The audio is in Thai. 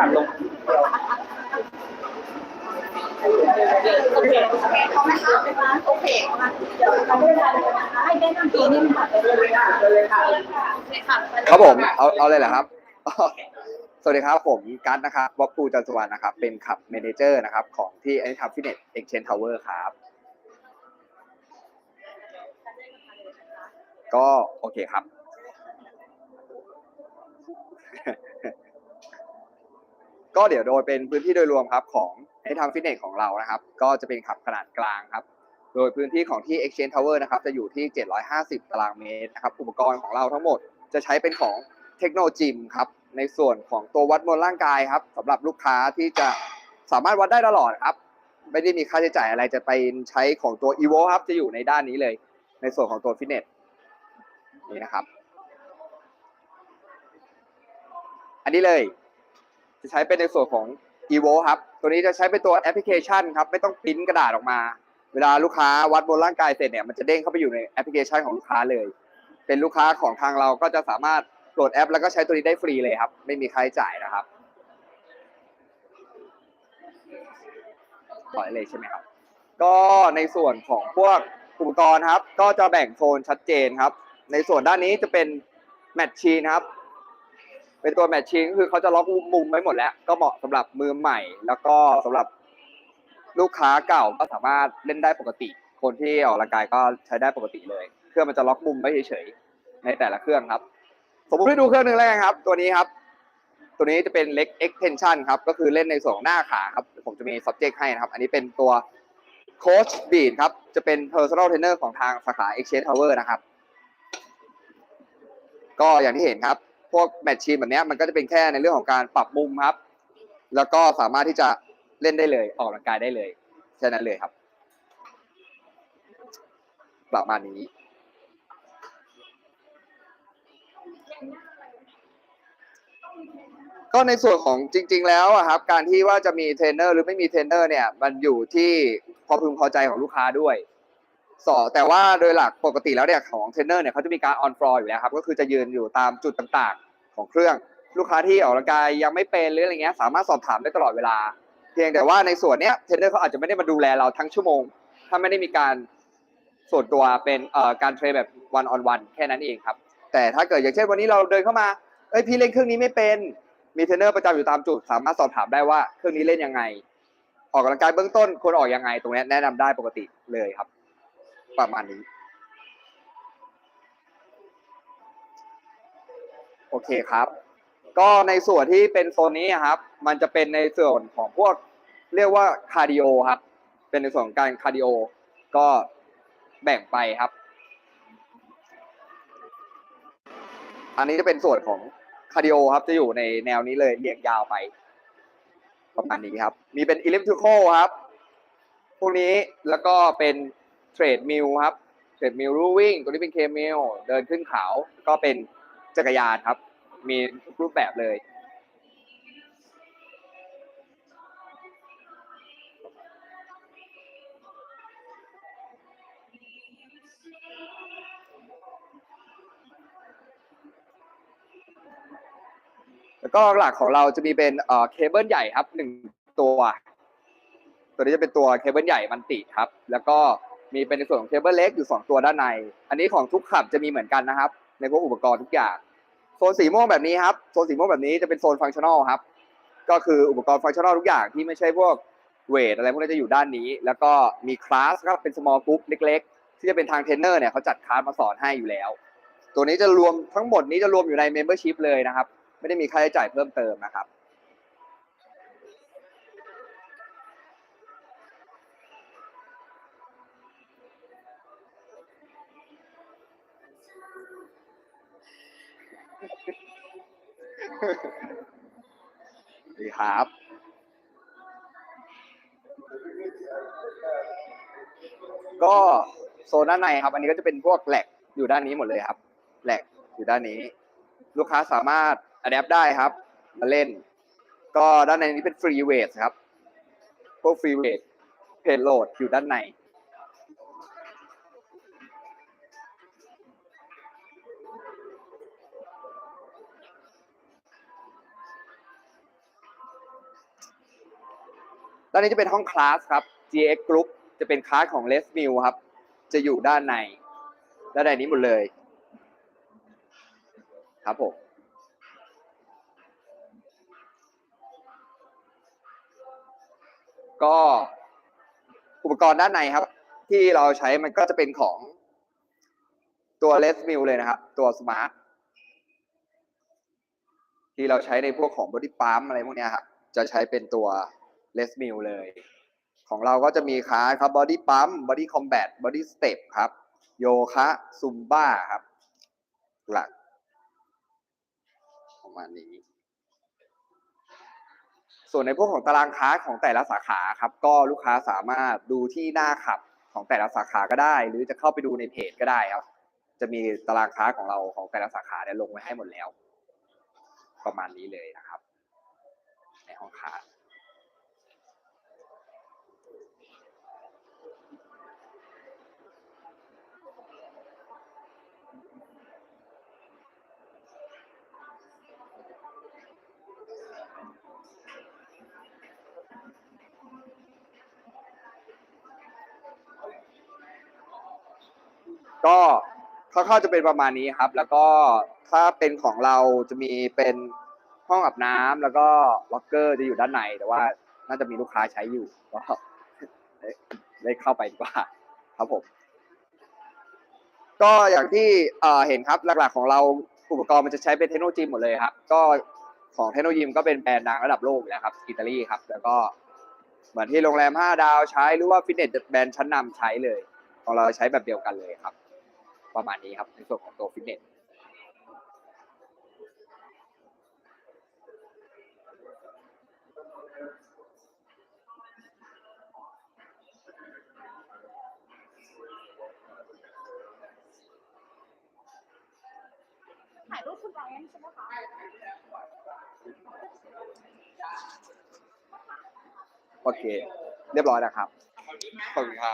ตัดลงโอเคโอเคเขาไหมคะโอเคเดี๋ยวเราไม่ได้เลยนะคะให้แนะนำตัวนิดนึงค่ะเลยค่ะเลยค่ะโอเคค่ะครับผมเอาเอาเลยเหรอครับสวัสดีครับ ผมกัสนะครับบ๊อบปูจันสวรรณนะครับ เป็นขับเมนเจอร์นะครับของที่ a n y t i m e Fitness Exchange Tower ครับ ก็โอเคครับ ก็เดี๋ยวโดยเป็นพื้นที่โดยรวมครับของ a n y t i m e Fitness ของเรานะครับ ก็จะเป็นขับขนาดกลางครับ โดยพื้นที่ของที่ Exchange Tower นะครับจะอยู่ที่ 750 ตารางเมตรนะครับ อุปกรณ์ของเราทั้งหมดจะใช้เป็นของเทคโนโลยีครับ ในส่วนของตัววัดมวลร่างกายครับสำหรับลูกค้าที่จะสามารถวัดได้ตลอดครับ ไม่ได้มีค่าใช้จ่ายอะไรจะไปใช้ของตัว evo ครับจะอยู่ในด้านนี้เลย ในส่วนของตัวฟิตเนสนี่นะครับ อันนี้เลย จะใช้เป็นในส่วนของ evo ครับ ตัวนี้จะใช้เป็นตัวแอปพลิเคชันครับ ไม่ต้องปริ้นกระดาษออกมา เวลาลูกค้าวัดบนร่างกายเสร็จเนี่ยมันจะเด้งเข้าไปอยู่ในแอปพลิเคชันของลูกค้าเลย เป็นลูกค้าของทางเราก็จะสามารถโหลดแอป แล้วก็ใช้ตัวนี้ได้ฟรีเลยครับ ไม่มีค่าใช้จ่ายนะครับปล่อยเลยใช่ไหมครับ ก็ในส่วนของพวกอุปกรณ์ครับ ก็จะแบ่งโซนชัดเจนครับ ในส่วนด้านนี้จะเป็นแมทชีนครับ เป็นตัวแมทชีนก็คือเขาจะล็อกมุมไว้หมดแล้ว ก็เหมาะสำหรับมือใหม่ แล้วก็สำหรับลูกค้าเก่าก็สามารถเล่นได้ปกติ คนที่ออกกำลังกายก็ใช้ได้ปกติเลย เครื่องมันจะล็อกมุมไว้เฉยๆในแต่ละเครื่องครับ สมมติให้ดูเครื่องหนึ่งแล้วกันครับ ตัวนี้ครับ ตัวนี้จะเป็นเล็ก extension ครับ ก็คือเล่นในส่วนของหน้าขาครับ ผมจะมี subject ให้นะครับ อันนี้เป็นตัว coach beat ครับ จะเป็น personal trainer ของทางสาขา exchange tower นะครับ ก็อย่างที่เห็นครับ พวกแมทชีนแบบนี้มันก็จะเป็นแค่ในเรื่องของการปรับมุมครับ แล้วก็สามารถที่จะเล่นได้เลย ออกกำลังกายได้เลยแค่นั้นเลยครับ ประมาณนี้ ก็ในส่วนของจริง ๆ แล้วครับ การที่ว่าจะมีเทรนเนอร์หรือไม่มีเทรนเนอร์เนี่ย มันอยู่ที่พอพึงพอใจของลูกค้าด้วย สอแต่ว่าโดยหลักปกติแล้วเนี่ยของเทรนเนอร์เนี่ยเขาจะมีการออนฟลอร์อยู่แล้วครับก็คือจะยืนอยู่ตามจุดต่างๆ ของเครื่องลูกค้าที่ออกกำลังกายยังไม่เป็นหรืออะไรเงี้ยสามารถสอบถามได้ตลอดเวลา เพียงแต่ว่าในส่วนเนี้ยเทรนเนอร์เขาอาจจะไม่ได้มาดูแลเราทั้งชั่วโมง ถ้าไม่ได้มีการส่วนตัวเป็นเอ่อการเทรนแบบวันออนวันแค่นั้นเองครับ แต่ถ้าเกิดอย่างเช่นวันนี้เราเดินเข้ามาเอ้ยพี่เล่นเครื่องนี้ไม่เป็นมีเทรนเนอร์ประจำอยู่ตามจุด สามารถสอบถามได้ว่าเครื่องนี้เล่นยังไง ออกกำลังกายเบื้องต้นควรออกยังไง ตรงนี้แนะนำได้ปกติเลยครับ ประมาณนี้ โอเคครับ ก็ในส่วนที่เป็นโซนนี้ครับ มันจะเป็นในส่วนของพวกเรียกว่าคาร์ดิโอครับ เป็นในส่วนของการคาร์ดิโอ ก็แบ่งไปครับ อันนี้จะเป็นส่วนของคาร์ดิโอครับ จะอยู่ในแนวนี้เลยเรียงยาวไปประมาณนี้ครับ มีเป็นอิเล็กทริคอลครับ พวกนี้แล้วก็เป็น เทรดมิลครับเทรดมิลรูวิ่งตัวนี้เป็นเคมิลเดินขึ้นเขาก็เป็นจักรยานครับ มีรูปแบบเลย แล้วก็หลักของเราจะมีเป็นเอ่อเคเบิลใหญ่ครับหนึ่งตัว ตัวนี้จะเป็นตัวเคเบิลใหญ่มันติครับ แล้วก็ มีเป็นในส่วนของเคเบิลเล็กอยู่สองตัวด้านใน อันนี้ของทุกขับจะมีเหมือนกันนะครับ ในพวกอุปกรณ์ทุกอย่างโซนสีม่วงแบบนี้ครับโซนสีม่วงแบบนี้จะเป็นโซนฟังชั่นอลครับก็คืออุปกรณ์ฟังชั่นอลทุกอย่างที่ไม่ใช่พวกเวทอะไรพวกนี้จะอยู่ด้านนี้ แล้วก็มีคลาสครับเป็น small group เล็ก ๆ ที่จะเป็นทางเทรนเนอร์เนี่ยเขาจัดคลาสมาสอนให้อยู่แล้ว ตัวนี้จะรวมทั้งหมดนี้จะรวมอยู่ใน membership เลยนะครับ ไม่ได้มีค่าใช้จ่ายเพิ่มเติมนะครับ ดีครับ ก็โซนด้านในครับ อันนี้ก็จะเป็นพวกแหลกอยู่ด้านนี้หมดเลยครับแหลกอยู่ด้านนี้ ลูกค้าสามารถอัดแอปได้ครับ มาเล่น ก็ด้านในนี้เป็นฟรีเวทครับ พวกฟรีเวทเพจโหลดอยู่ด้านใน ด้านนี้จะเป็นห้องคลาสครับ GX Group จะเป็นคลาสของ Les m i l ครับ จะอยู่ด้านในด้านในนี้หมดเลย ครับผมก็อุปกรณ์ด้านในครับ ที่เราใช้มันก็จะเป็นของตัว Les m i l เลยนะครับ ตัว Smart ที่เราใช้ในพวกของ Body Pump อะไรพวกเนี้ยครับจะใช้เป็นตัว Les m i l เลย ของเราก็จะมีคลาสครับ Body Pump Body Combat Body Step ครับ โยคะซุมบ้าครับ หลักประมาณนี้ ส่วนในพวกของตารางคลาสของแต่ละสาขาครับ ก็ลูกค้าสามารถดูที่หน้าขับของแต่ละสาขาก็ได้ หรือจะเข้าไปดูในเพจก็ได้ครับ จะมีตารางคลาสของเราของแต่ละสาขาเนี่ยลงไว้ให้หมดแล้ว ประมาณนี้เลยนะครับ ในห้องคลาส ก็คร่าวๆจะเป็นประมาณนี้ครับ แล้วก็ถ้าเป็นของเราจะมีเป็นห้องอาบน้ำแล้วก็ล็อกเกอร์จะอยู่ด้านในแต่ว่าน่าจะมีลูกค้าใช้อยู่ก็ได้เข้าไปดีกว่า ครับผม ก็อย่างที่เห็นครับหลักๆของเราอุปกรณ์มันจะใช้เป็นเทคโนโลยีหมดเลยครับ ก็ของเทคโนโลยีมันก็เป็นแบรนด์ดังระดับโลกอยู่แล้วครับ อิตาลีครับ แล้วก็เหมือนที่โรงแรม 5 ดาวใช้หรือว่าฟิตเนสแบรนด์ชั้นนำใช้เลย ของเราใช้แบบเดียวกันเลยครับ ประมาณนี้ครับในส่วนของตัวฟิตเนสถ่ายรูปคุณไว้ใช่ไหมคะโอเค เรียบร้อยแล้วครับขอบคุณครับ